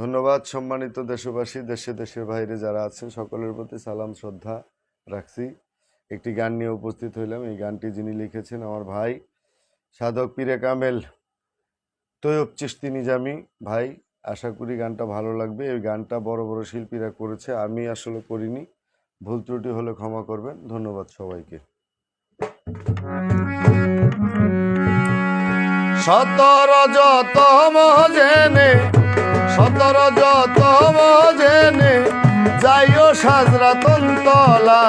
ধন্যবাদ সম্মানিত দেশবাসী, দেশে, দেশের বাইরে যারা আছেন, সকলের প্রতি সালাম, শ্রদ্ধা রাখছি। একটি গান নিয়ে উপস্থিত হইলাম। এই গানটি যিনি লিখেছেন আমার ভাই সাধক পীরে কামেল তৈয়ব চিস্তি নিজামি। ভাই, আশা করি গানটা ভালো লাগবে। এই গানটা বড় বড় শিল্পীরা করেছে, আমি আসলে করিনি। ভুল ত্রুটি হলে ক্ষমা করবেন। ধন্যবাদ সবাইকে। সতর যতম জেনে সতর যত জেনে যাইও সাজরা তন্তলা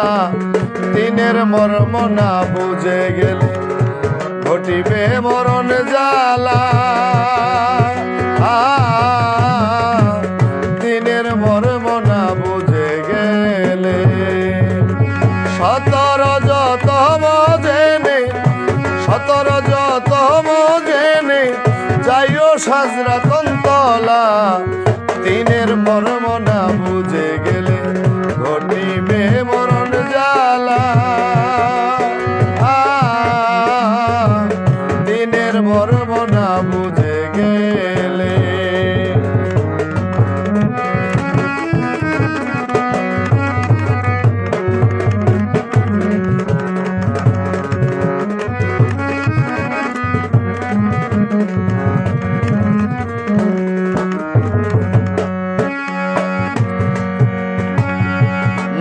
দিনের মর্ম না বুঝে গেলে ঘটিবে মরণ জ্বালা। তলা দিনের মর্ম না বুঝে গেলে ঘটিবে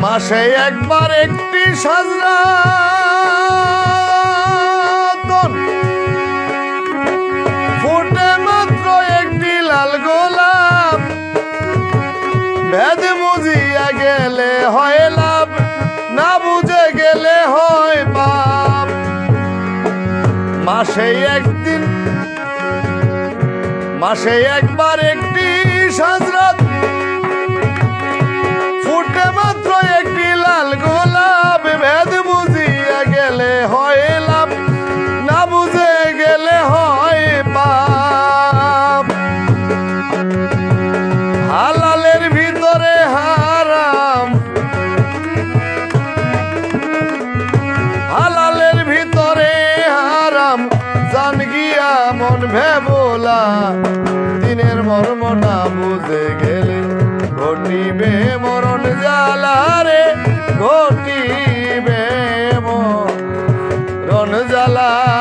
মাসে একবার একটি ফুটে মাত্র একটি লাল গোলাপ। ভেদ বুঝিয়া গেলে হয় লাভ, না বুঝে গেলে হয় পাপ। মাসে একদিন, মাসে একবার একটি মন ভেবোলা দিনের মর্মটা বুঝে গেলে ঘটিবে মরণ জ্বালা রে ঘটিবে মরণ জ্বালা।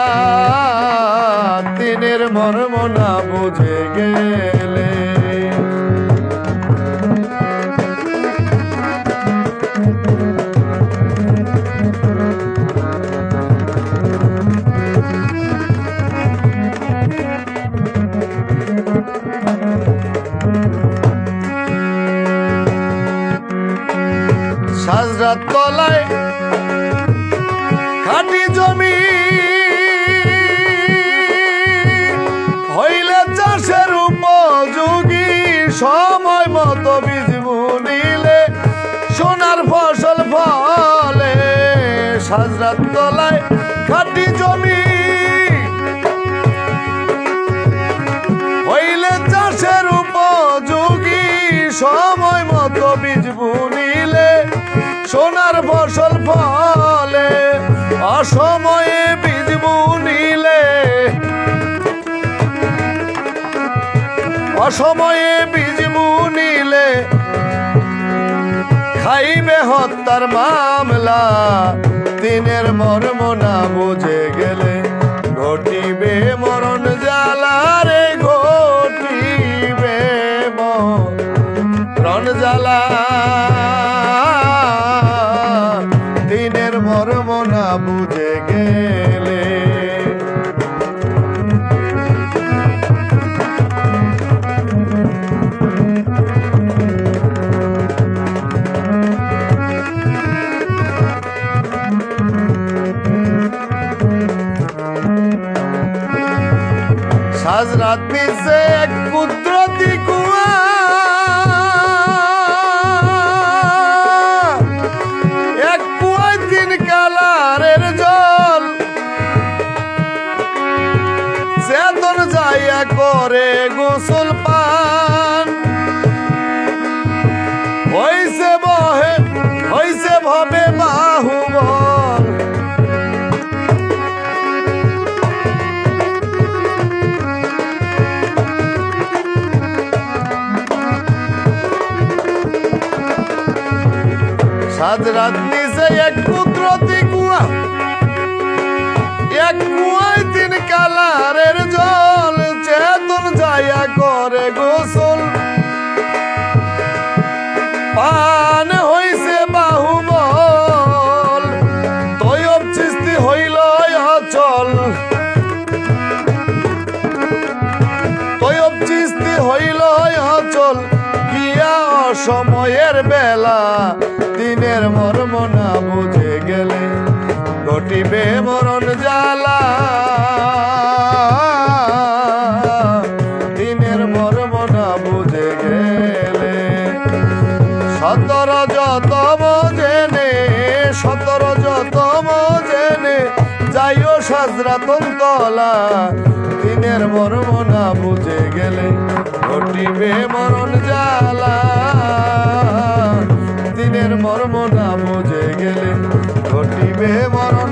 সময় মতো বীজ বুনিলে সোনার ফসল ফলে, সাজরাত তলায় খাটি জমি। হইলে চাষের উপযোগী, সময় মতো বীজ বুনিলে সোনার ফসল ফলে, অসময়ে অসময়ে বীজ বুনিলে খাইবে হত্যার মামলা। দিনের মর্ম না বুঝে গেলে ঘটিবে মরণ জ্বালা রে, ঘটিবে মরণ জ্বালা। দিনের মর্ম না বুঝে গেলে মিশে এক কুদরতি কুয়া। এক কুয়ায় তিন কালারের জল। চেতন যাইয়া করে গোসল পান আজ রাত নিচে এক কুদরতি কুয়া এক কুয়ায় তিন কালারের জল চেতন যাইয়া করে গোসল। সময়ের বেলা দিনের মর্ম না বুঝে গেলে ঘটিবে মরণ জ্বালা। যাইও সাজরা তলা দিনের মর্ম না বুঝে গেলে ঘটিবে মরণ জ্বালা। দিনের মর্ম না বুঝে গেলে ঘটিবে মরণ